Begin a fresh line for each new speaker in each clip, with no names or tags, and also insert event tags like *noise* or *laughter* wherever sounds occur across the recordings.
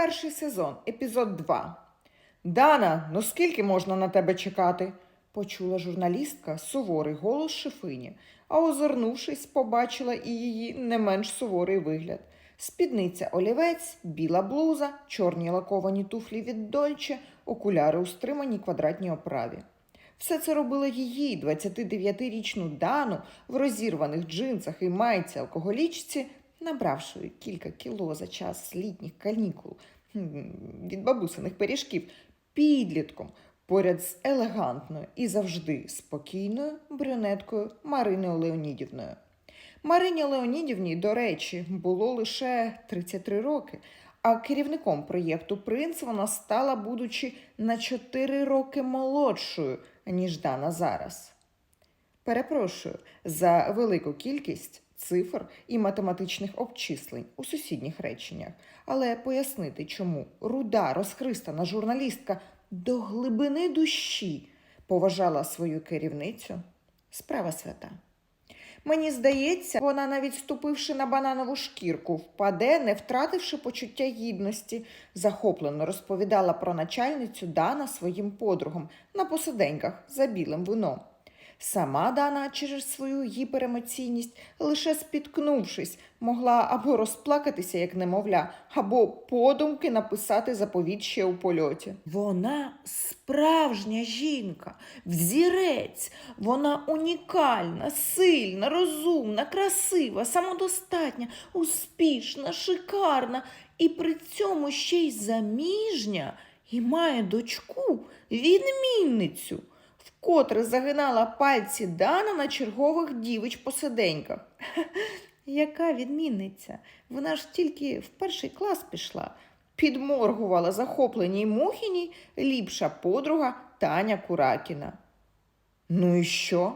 перший сезон, епізод 2. Дана, ну скільки можна на тебе чекати? почула журналістка суворий голос шефині, а озирнувшись, побачила і її не менш суворий вигляд. Спідниця олівець, біла блуза, чорні лаковані туфлі від Дольче, окуляри у стриманій квадратній оправі. Все це робила її, 29-річну Дану, в розірваних джинсах і майці алкоголічці, набравши кілька кіло за час літніх канікул від бабусиних пиріжків, підлітком поряд з елегантною і завжди спокійною брюнеткою Мариною Леонідівною. Марині Леонідівні, до речі, було лише 33 роки, а керівником проєкту Принц вона стала, будучи на 4 роки молодшою, ніж Дана зараз. Перепрошую за велику кількість цифр і математичних обчислень у сусідніх реченнях, але пояснити, чому руда, розхристана журналістка до глибини душі поважала свою керівницю справа свята. Мені здається, вона, навіть ступивши на бананову шкірку, впаде, не втративши почуття гідності, захоплено розповідала про начальницю Дана своїм подругам на посиденьках за білим вином. Сама Дана через свою гіперемоційність, лише спіткнувшись, могла або розплакатися, як немовля, або подумки написати заповіт ще у польоті. Вона справжня жінка, взірець, вона унікальна, сильна, розумна, красива, самодостатня, успішна, шикарна. І при цьому ще й заміжня і має дочку, відмінницю вкотре загинала пальці Дана на чергових дівич посиденьках. *laughs* Яка відмінниця? Вона ж тільки в перший клас пішла. Підморгувала захопленій Мухіній ліпша подруга Таня Куракіна. Ну і що?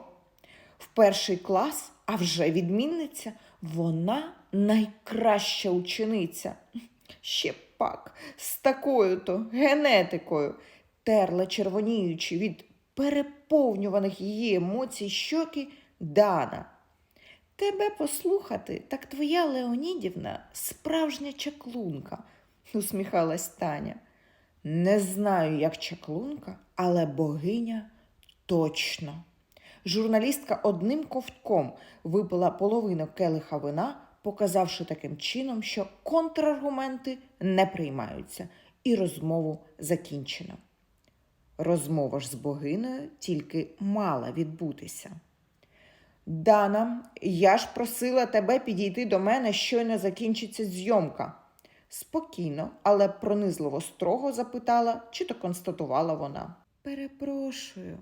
В перший клас, а вже відмінниця, вона найкраща учениця. Ще пак, з такою то генетикою, терла червоніючи від переповнюваних її емоцій щоки Дана. Тебе послухати, так твоя Леонідівна справжня чаклунка, усміхалась Таня. Не знаю, як чаклунка, але богиня точно. Журналістка одним ковтком випила половину келиха вина, показавши таким чином, що контраргументи не приймаються, і розмову закінчено. Розмова ж з богинею тільки мала відбутися. Дана, я ж просила тебе підійти до мене, щойно закінчиться зйомка. Спокійно, але пронизливо строго запитала, чи то констатувала вона. Перепрошую.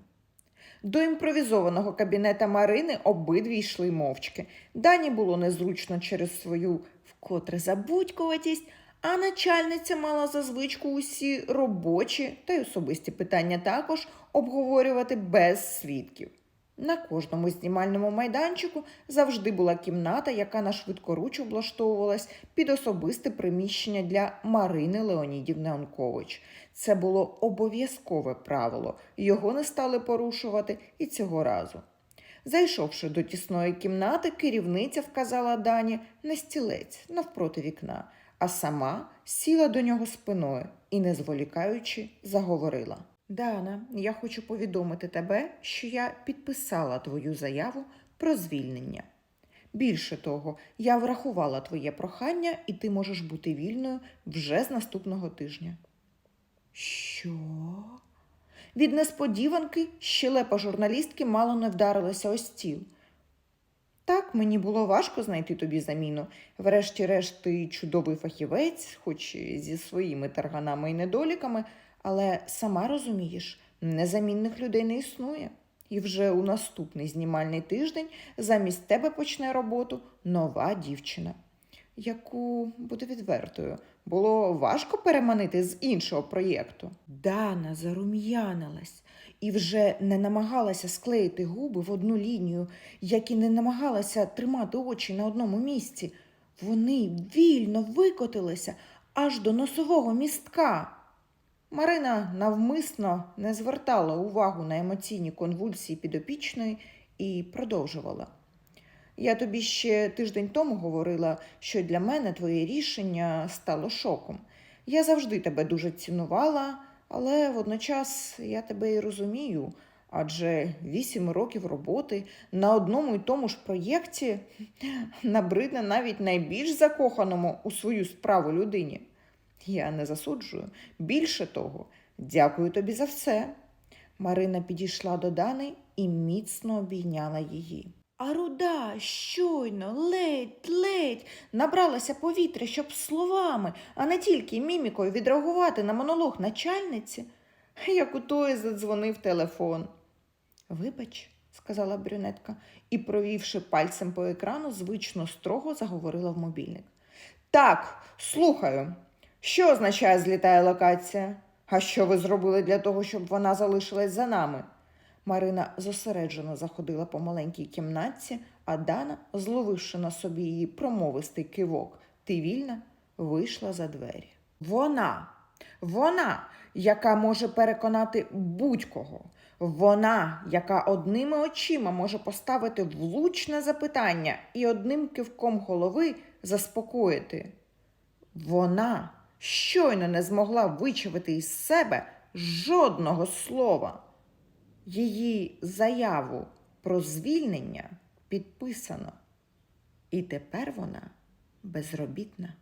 До імпровізованого кабінета Марини обидві йшли мовчки. Дані було незручно через свою вкотре забудькуватість, а начальниця мала за звичку усі робочі та й особисті питання також обговорювати без свідків. На кожному знімальному майданчику завжди була кімната, яка на швидкоруч облаштовувалась під особисте приміщення для Марини Леонідівни Онкович. Це було обов'язкове правило, його не стали порушувати і цього разу. Зайшовши до тісної кімнати, керівниця вказала Дані на стілець навпроти вікна, а сама сіла до нього спиною і, не зволікаючи, заговорила. Дана, я хочу повідомити тебе, що я підписала твою заяву про звільнення. Більше того, я врахувала твоє прохання, і ти можеш бути вільною вже з наступного тижня. Що? Від несподіванки щелепа журналістки мало не вдарилася о стіл. Мені було важко знайти тобі заміну. Врешті-решт, ти чудовий фахівець, хоч зі своїми тарганами і недоліками, але сама розумієш, незамінних людей не існує. І вже у наступний знімальний тиждень замість тебе почне роботу нова дівчина, яку, буду відвертою, було важко переманити з іншого проєкту. Дана зарум'янилась і вже не намагалася склеїти губи в одну лінію, як і не намагалася тримати очі на одному місці. Вони вільно викотилися аж до носового містка. Марина навмисно не звертала увагу на емоційні конвульсії підопічної і продовжувала. Я тобі ще тиждень тому говорила, що для мене твоє рішення стало шоком. Я завжди тебе дуже цінувала, але водночас я тебе і розумію. Адже вісім років роботи на одному і тому ж проєкті набридне навіть найбільш закоханому у свою справу людині. Я не засуджую. Більше того, дякую тобі за все. Марина підійшла до Дани і міцно обійняла її. А руда щойно, ледь, ледь набралася повітря, щоб словами, а не тільки мімікою відреагувати на монолог начальниці, як у тої задзвонив телефон. Вибач, сказала брюнетка і, провівши пальцем по екрану, звично строго заговорила в мобільник. Так, слухаю. Що означає злітає локація? А що ви зробили для того, щоб вона залишилась за нами? Марина зосереджено заходила по маленькій кімнатці, а Дана, зловивши на собі її промовистий кивок, ти вільна, вийшла за двері. Вона, вона, яка може переконати будь-кого. Вона, яка одними очима може поставити влучне запитання і одним кивком голови заспокоїти. Вона щойно не змогла вичавити із себе жодного слова. Її заяву про звільнення підписано, і тепер вона безробітна.